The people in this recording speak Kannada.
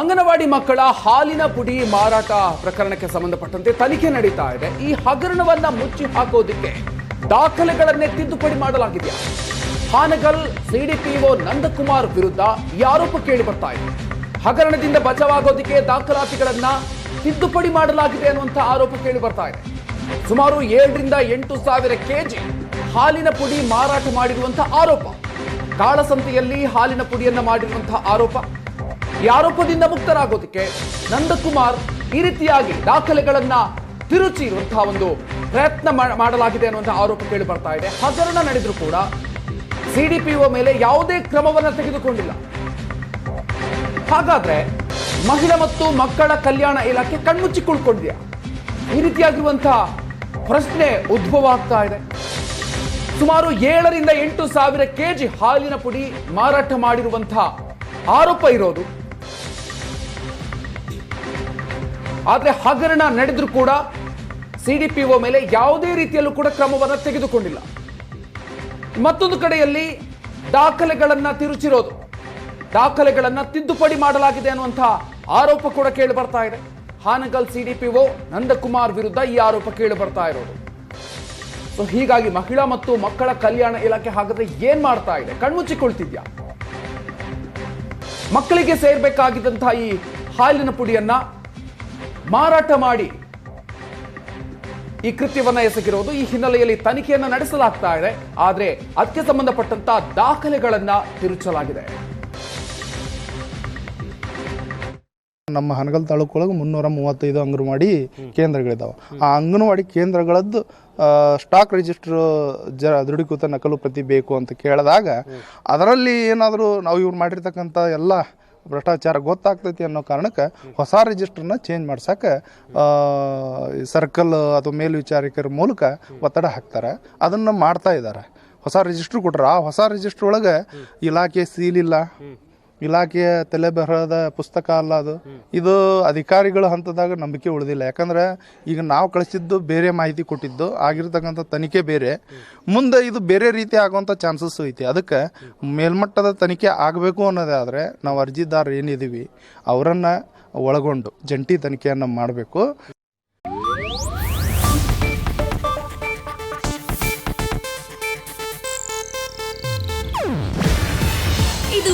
ಅಂಗನವಾಡಿ ಮಕ್ಕಳ ಹಾಲಿನ ಪುಡಿ ಮಾರಾಟ ಪ್ರಕರಣಕ್ಕೆ ಸಂಬಂಧಪಟ್ಟಂತೆ ತನಿಖೆ ನಡೀತಾ ಇದೆ. ಈ ಹಗರಣವನ್ನ ಮುಚ್ಚಿ ಹಾಕೋದಿಕ್ಕೆ ದಾಖಲೆಗಳನ್ನೇ ತಿದ್ದುಪಡಿ ಮಾಡಲಾಗಿದೆ ಹಾನಗಲ್ ಸಿಡಿಪಿಒ ನಂದಕುಮಾರ್ ವಿರುದ್ಧ ಈ ಆರೋಪ ಕೇಳಿ ಬರ್ತಾ ಇದೆ? ಹಗರಣದಿಂದ ಬಚಾವಾಗೋದಿಕ್ಕೆ ದಾಖಲಾತಿಗಳನ್ನ ತಿದ್ದುಪಡಿ ಮಾಡಲಾಗಿದೆ ಅನ್ನುವಂಥ ಆರೋಪ ಕೇಳಿ ಬರ್ತಾ ಇದೆ. ಸುಮಾರು ಏಳರಿಂದ ಎಂಟು ಸಾವಿರ ಕೆಜಿ ಹಾಲಿನ ಪುಡಿ ಮಾರಾಟ ಮಾಡಿರುವಂತಹ ಆರೋಪ. ಕಾಳಸಂತೆಯಲ್ಲಿ ಹಾಲಿನ ಪುಡಿಯನ್ನ ಮಾಡಿರುವಂತಹ ಆರೋಪ. ಈ ಆರೋಪದಿಂದ ಮುಕ್ತರಾಗೋದಕ್ಕೆ ನಂದಕುಮಾರ್ ಈ ರೀತಿಯಾಗಿ ದಾಖಲೆಗಳನ್ನ ತಿರುಚಿ ಇರುವಂತಹ ಒಂದು ಪ್ರಯತ್ನ ಮಾಡಲಾಗಿದೆ ಅನ್ನುವಂತಹ ಆರೋಪ ಕೇಳಿ ಬರ್ತಾ ಇದೆ. ಹಗರಣ ನಡೆದರೂ ಕೂಡ ಸಿಡಿಪಿಒ ಮೇಲೆ ಯಾವುದೇ ಕ್ರಮವನ್ನ ತೆಗೆದುಕೊಂಡಿಲ್ಲ. ಹಾಗಾದ್ರೆ ಮಹಿಳಾ ಮತ್ತು ಮಕ್ಕಳ ಕಲ್ಯಾಣ ಇಲಾಖೆ ಕಣ್ಮುಚ್ಚಿಕೊಳ್ಕೊಂಡಿದೆಯಾ? ಈ ರೀತಿಯಾಗಿರುವಂತಹ ಪ್ರಶ್ನೆ ಉದ್ಭವ ಆಗ್ತಾ ಇದೆ. ಸುಮಾರು ಏಳರಿಂದ ಎಂಟು ಸಾವಿರ ಕೆಜಿ ಹಾಲಿನ ಪುಡಿ ಮಾರಾಟ ಮಾಡಿರುವಂತಹ ಆರೋಪ ಇರೋದು. ಆದ್ರೆ ಹಗರಣ ನಡೆದ್ರು ಕೂಡ ಸಿಡಿಪಿಒ ಮೇಲೆ ಯಾವುದೇ ರೀತಿಯಲ್ಲೂ ಕೂಡ ಕ್ರಮವನ್ನು ತೆಗೆದುಕೊಂಡಿಲ್ಲ. ಮತ್ತೊಂದು ಕಡೆಯಲ್ಲಿ ದಾಖಲೆಗಳನ್ನು ತಿರುಚಿರೋದು. ದಾಖಲೆಗಳನ್ನು ತಿದ್ದುಪಡಿ ಮಾಡಲಾಗಿದೆ ಅನ್ನುವಂಥ ಆರೋಪ ಕೂಡ ಕೇಳಿ ಬರ್ತಾ ಇದೆ. ಹಾನಗಲ್ ಸಿಡಿಪಿಒ ನಂದಕುಮಾರ್ ವಿರುದ್ಧ ಈ ಆರೋಪ ಕೇಳಿ ಬರ್ತಾ ಇರೋದು. ಸೊ ಹೀಗಾಗಿ ಮಹಿಳಾ ಮತ್ತು ಮಕ್ಕಳ ಕಲ್ಯಾಣ ಇಲಾಖೆ ಹಾಗಾದ್ರೆ ಏನ್ ಮಾಡ್ತಾ ಇದೆ? ಕಣ್ಮುಚ್ಚಿಕೊಳ್ತಿದ್ಯಾ? ಮಕ್ಕಳಿಗೆ ಸೇರ್ಬೇಕಾಗಿದ್ದಂತಹ ಈ ಹಾಲಿನ ಪುಡಿಯನ್ನ ಮಾರಾಟ ಮಾಡಿ ಈ ಕೃತ್ಯವನ್ನ ಎಸಗಿರೋದು ಈ ಹಿನ್ನೆಲೆಯಲ್ಲಿ ತನಿಖೆಯನ್ನು ನಡೆಸಲಾಗ್ತಾ ಇದೆ. ಆದರೆ ಅದಕ್ಕೆ ಸಂಬಂಧಪಟ್ಟಂತ ದಾಖಲೆಗಳನ್ನ ತಿರುಚಲಾಗಿದೆ. ನಮ್ಮ ಹನಗಲ್ ತಾಲೂಕೊಳಗೆ ಮುನ್ನೂರ ಮೂವತ್ತೈದು ಅಂಗನವಾಡಿ ಕೇಂದ್ರಗಳಿದಾವೆ. ಆ ಅಂಗನವಾಡಿ ಕೇಂದ್ರಗಳದ್ದು ಸ್ಟಾಕ್ ರಿಜಿಸ್ಟರ್ ಜ, ದೃಢೀಕೃತ ನಕಲು ಪ್ರತಿ ಬೇಕು ಅಂತ ಕೇಳಿದಾಗ, ಅದರಲ್ಲಿ ಏನಾದರೂ ನಾವು ಇವ್ರು ಮಾಡಿರ್ತಕ್ಕಂಥ ಎಲ್ಲ ಭ್ರಷ್ಟಾಚಾರ ಗೊತ್ತಾಗ್ತೈತಿ ಅನ್ನೋ ಕಾರಣಕ್ಕೆ ಹೊಸ ರಿಜಿಸ್ಟರ್ನ ಚೇಂಜ್ ಮಾಡ್ಸಕ್ಕೆ ಸರ್ಕಲ್ ಅಥವಾ ಮೇಲ್ವಿಚಾರಕರ ಮೂಲಕ ಒತ್ತಡ ಹಾಕ್ತಾರೆ. ಅದನ್ನು ಮಾಡ್ತಾ ಇದ್ದಾರೆ. ಹೊಸ ರಿಜಿಸ್ಟ್ರ್ ಕೊಟ್ರೆ. ಆ ಹೊಸ ರಿಜಿಸ್ಟ್ರ್ ಒಳಗೆ ಇಲಾಖೆ ಸೀಲ್ ಇಲ್ಲ. ಇಲಾಖೆಯ ತಲೆ ಬರಹದ ಪುಸ್ತಕ ಅಲ್ಲ ಅದು. ಇದು ಅಧಿಕಾರಿಗಳ ಹಂತದಾಗ ನಂಬಿಕೆ ಉಳಿದಿಲ್ಲ. ಯಾಕಂದ್ರೆ ಈಗ ನಾವು ಕಳಿಸಿದ್ದು ಬೇರೆ ಮಾಹಿತಿ ಕೊಟ್ಟಿದ್ದು ಆಗಿರ್ತಕ್ಕಂಥ ತನಿಖೆ ಬೇರೆ. ಮುಂದೆ ಇದು ಬೇರೆ ರೀತಿ ಆಗುವಂಥ ಚಾನ್ಸಸ್ ಐತಿ. ಅದಕ್ಕೆ ಮೇಲ್ಮಟ್ಟದ ತನಿಖೆ ಆಗಬೇಕು ಅನ್ನೋದೇ ಆದರೆ ನಾವು ಅರ್ಜಿದಾರ ಏನಿದ್ದೀವಿ ಅವರನ್ನು ಒಳಗೊಂಡು ಜಂಟಿ ತನಿಖೆಯನ್ನು ಮಾಡಬೇಕು.